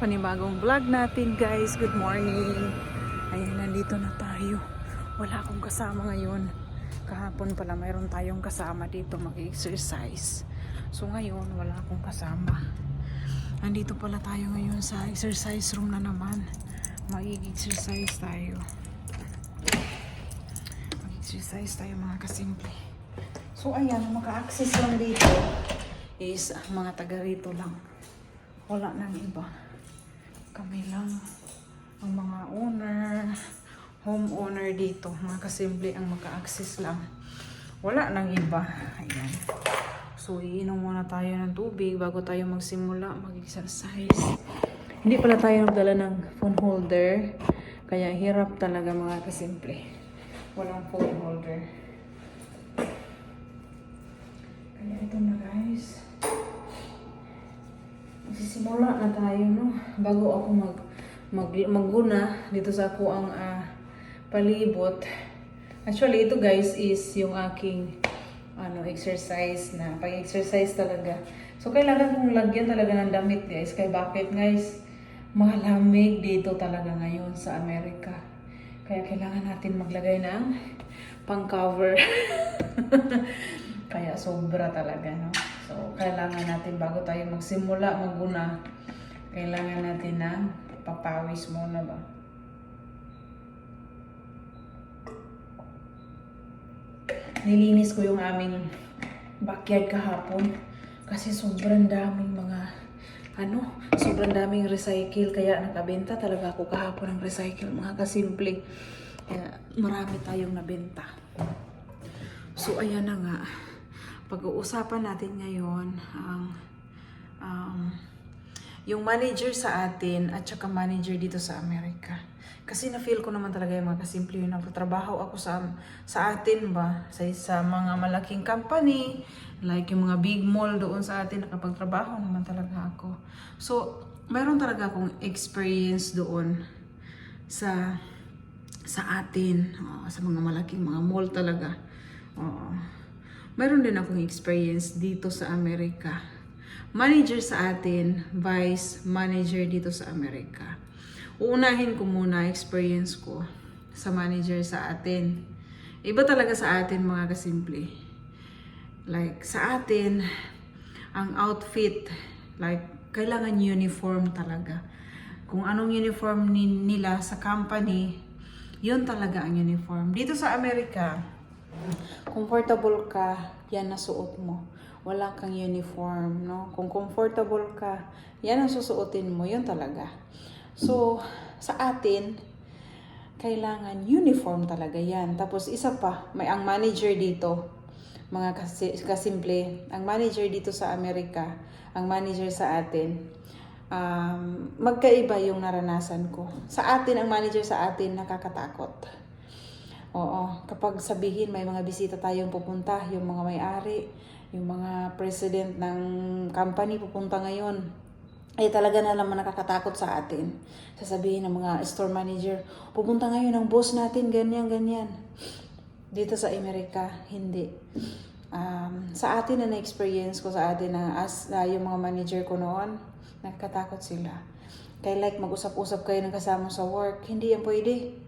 panibagong vlog natin guys. Good morning. Ayun, nandito na tayo. Wala akong kasama ngayon. Kahapon pala mayroon tayong kasama dito mag-exercise. So ngayon, wala akong kasama. Nandito pala tayo ngayon sa exercise room na naman. Mag-exercise tayo. Mag-exercise tayo mga kasimple. So ayan, maka-access lang dito is ah, mga taga rito lang. Wala nang iba. Kami lang ang mga owner, homeowner dito. Mga kasimple ang maka-access lang. Wala nang iba. Ayan. So, iinom muna tayo ng tubig bago tayo magsimula mag-exercise. Hindi pala tayo nagdala ng phone holder. Kaya hirap talaga mga kasimple. Walang phone holder. Kaya ito na guys. Magsisimula na tayo, no? Bago ako mag, mag magguna dito sa ako ang ah, palibot. Actually, ito guys is yung aking ano, exercise na pag-exercise talaga. So, kailangan kong lagyan talaga ng damit guys. Kaya bakit guys? Malamig dito talaga ngayon sa Amerika. Kaya kailangan natin maglagay ng pang-cover. Kaya sobra talaga, no? Kailangan natin bago tayo magsimula, maguna, kailangan natin ng papawis muna ba? Nilinis ko yung aming backyard kahapon kasi sobrang daming mga ano, sobrang daming recycle kaya nakabenta talaga ako kahapon ng recycle mga kasimple. Kaya marami tayong nabenta. So ayan na nga. Pag-uusapan natin ngayon ang um, yung manager sa atin at saka manager dito sa Amerika. Kasi na-feel ko naman talaga yung mga kasimple yun. Nagtatrabaho ako sa, sa atin ba? Sa, sa mga malaking company, like yung mga big mall doon sa atin, nakapagtrabaho naman talaga ako. So, mayroon talaga akong experience doon sa sa atin, Oo, sa mga malaking mga mall talaga. Oo. Mayroon din akong experience dito sa Amerika. Manager sa atin, vice manager dito sa Amerika. Uunahin ko muna experience ko sa manager sa atin. Iba talaga sa atin mga kasimple. Like sa atin, ang outfit, like kailangan uniform talaga. Kung anong uniform ni- nila sa company, yun talaga ang uniform. Dito sa Amerika, comfortable ka, yan na suot mo. Wala kang uniform, no? Kung comfortable ka, yan ang susuotin mo, yun talaga. So, sa atin, kailangan uniform talaga yan. Tapos isa pa, may ang manager dito, mga kasi, kasimple, ang manager dito sa Amerika, ang manager sa atin, um, magkaiba yung naranasan ko. Sa atin, ang manager sa atin, nakakatakot. Oo, kapag sabihin may mga bisita tayong pupunta, yung mga may-ari, yung mga president ng company pupunta ngayon, ay talaga na naman nakakatakot sa atin. Sasabihin ng mga store manager, pupunta ngayon ang boss natin, ganyan, ganyan. Dito sa Amerika, hindi. Um, sa atin na na-experience ko sa atin na as na yung mga manager ko noon, nakakatakot sila. Kaya like mag-usap-usap kayo ng kasama sa work, hindi yan pwede.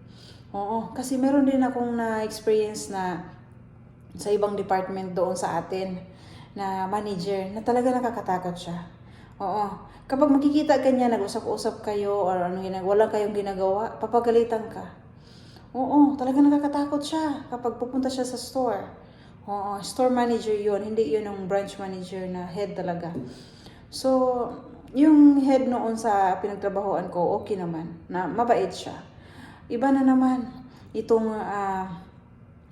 Oo, kasi meron din akong na-experience na sa ibang department doon sa atin na manager na talaga nakakatakot siya. Oo. Kapag makikita ka niya, nag-usap-usap kayo or ano wala kayong ginagawa, papagalitan ka. Oo, talaga nakakatakot siya kapag pupunta siya sa store. Oo, store manager yun, hindi yun ang branch manager na head talaga. So, yung head noon sa pinagtrabahoan ko, okay naman, na mabait siya. Iba na naman, itong ah,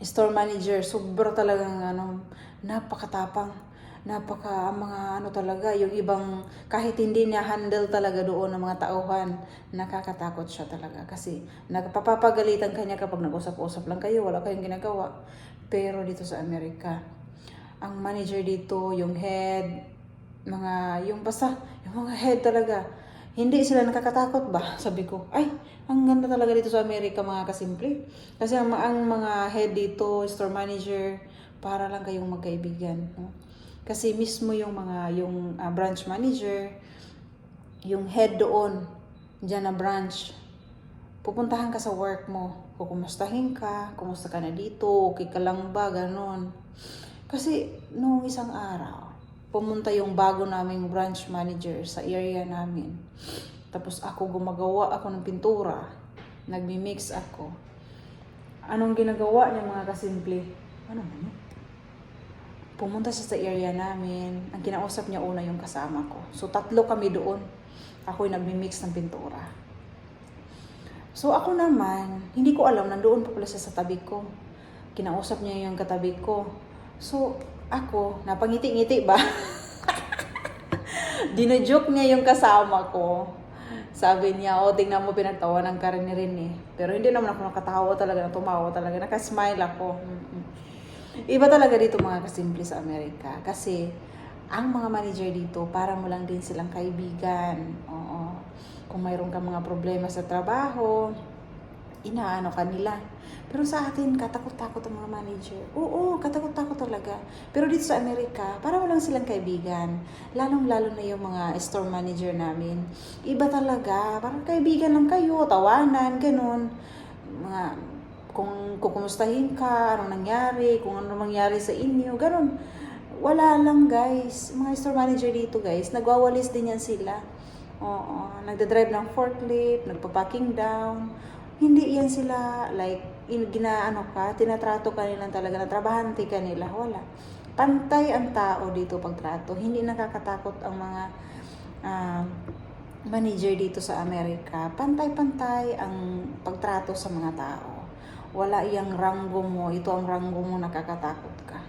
store manager, sobra talagang ano, napakatapang. Napaka mga ano talaga, yung ibang kahit hindi niya handle talaga doon ng mga tauhan, nakakatakot siya talaga kasi nagpapapagalitan kanya kapag nag-usap-usap lang kayo, wala kayong ginagawa. Pero dito sa Amerika, ang manager dito, yung head, mga, yung basta, yung mga head talaga, hindi sila nakakatakot ba? Sabi ko, ay, ang ganda talaga dito sa Amerika mga kasimple. Kasi ang, ang mga head dito, store manager, para lang kayong magkaibigan. No? Kasi mismo yung mga, yung ah, branch manager, yung head doon, dyan na branch, pupuntahan ka sa work mo, kukumustahin ka, kumusta ka na dito, okay ka lang ba, ganon. Kasi noong isang araw, pumunta yung bago naming branch manager sa area namin. Tapos ako gumagawa ako ng pintura, nagmi-mix ako. Anong ginagawa niya mga kasimple? Ano man? Pumunta siya sa area namin. Ang kinausap niya una yung kasama ko. So tatlo kami doon. Ako'y nagmi-mix ng pintura. So ako naman, hindi ko alam, nandoon pa pala siya sa tabi ko. Kinausap niya yung katabi ko. So ako, napangiti-ngiti ba? Dinajoke niya yung kasama ko. Sabi niya, oh, tingnan mo, pinagtawanan ka rin ni rin eh. Pero hindi naman ako nakatawa talaga, tumawa talaga. Nakasmile ako. Iba talaga dito mga kasimple sa Amerika. Kasi, ang mga manager dito, para mo lang din silang kaibigan. Oo. Kung mayroon ka mga problema sa trabaho, inaano ka nila. Pero sa atin, katakot-takot ang mga manager. Oo, katakot-takot talaga. Pero dito sa Amerika, para walang silang kaibigan. Lalong-lalo na yung mga store manager namin. Iba talaga. Parang kaibigan lang kayo, tawanan, ganun. Mga, kung kukumustahin ka, anong nangyari, kung ano nangyari sa inyo, ganun. Wala lang guys. Mga store manager dito guys, nagwawalis din yan sila. Oo, nagda-drive ng forklift, nagpa-packing down. Hindi yan sila like in, ginaano ka, tinatrato ka nilang talaga na trabahante ka nila. Wala. Pantay ang tao dito pagtrato. Hindi nakakatakot ang mga ah, manager dito sa Amerika. Pantay-pantay ang pagtrato sa mga tao. Wala iyang ranggo mo. Ito ang ranggo mo, nakakatakot ka.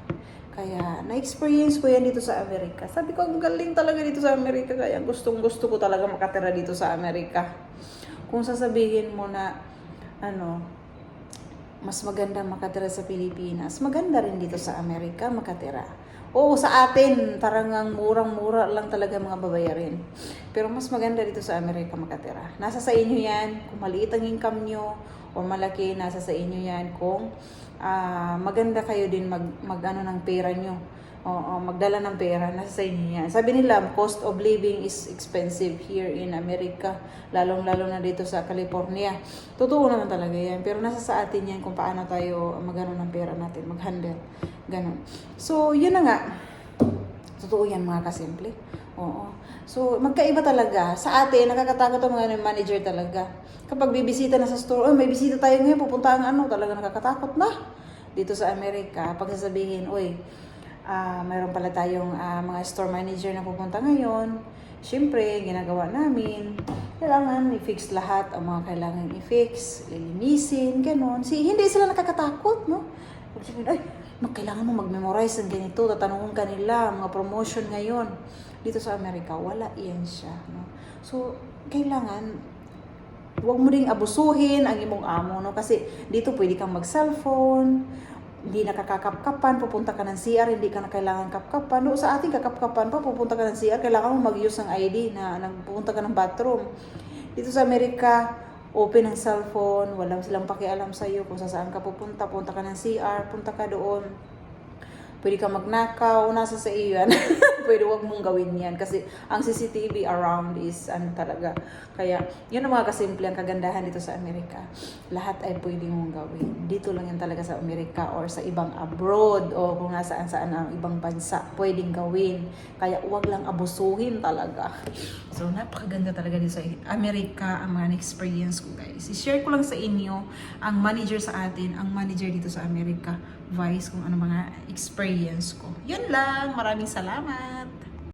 Kaya, na-experience ko yan dito sa Amerika. Sabi ko, ang galing talaga dito sa Amerika. Kaya gustong gusto ko talaga makatira dito sa Amerika. Kung sasabihin mo na, ano, mas maganda makatira sa Pilipinas, maganda rin dito sa Amerika makatira. Oo, sa atin, tarangang murang-mura lang talaga mga babayarin. Pero mas maganda dito sa Amerika makatira. Nasa sa inyo yan, kung maliit ang income nyo, o malaki, nasa sa inyo yan. Kung ah, maganda kayo din mag, mag ano ng pera nyo. Oo, magdala ng pera, nasa sa inyo yan. Sabi nila, cost of living is expensive here in America, lalong-lalo na dito sa California. Totoo naman talaga yan, pero nasa sa atin yan kung paano tayo magano ng pera natin, mag-handle. Ganon. So, yun na nga. Totoo yan mga kasimple. Oo. So, magkaiba talaga. Sa atin, nakakatakot ang mga manager talaga. Kapag bibisita na sa store, oh, may bisita tayo ngayon, pupunta ang ano, talaga nakakatakot na. Dito sa Amerika, pag sasabihin, oy, ah mayroon pala tayong ah, mga store manager na pupunta ngayon. Siyempre, ginagawa namin, kailangan i-fix lahat ang mga kailangan i-fix, lilinisin, ganon. Si, hindi sila nakakatakot, no? Ay, kailangan mo mag-memorize ng ganito, tatanungin ka nila, mga promotion ngayon. Dito sa Amerika, wala iyan siya, no? So, kailangan, huwag mo ring abusuhin ang imong amo, no? Kasi dito pwede kang mag-cellphone, hindi nakakakapkapan, pupunta ka ng CR, hindi ka na kailangan kapkapan. No, sa ating kakapkapan pa, pupunta ka ng CR, kailangan mo mag-use ng ID na nagpupunta ka ng bathroom. Dito sa Amerika, open ang cellphone, walang silang pakialam sa iyo kung saan ka pupunta, punta ka ng CR, punta ka doon. Pwede ka magnakaw, nasa sa iyo yan. Pwede wag mong gawin yan kasi ang CCTV around is ano talaga. Kaya yun ang mga kasimple ang kagandahan dito sa Amerika. Lahat ay pwede mong gawin. Dito lang yan talaga sa Amerika or sa ibang abroad o kung nasaan saan ang ibang bansa pwedeng gawin. Kaya wag lang abusuhin talaga. So napakaganda talaga dito sa Amerika ang mga experience ko guys. I-share ko lang sa inyo ang manager sa atin, ang manager dito sa Amerika, Vice, kung ano mga experience ko. Yun lang. Maraming salamat.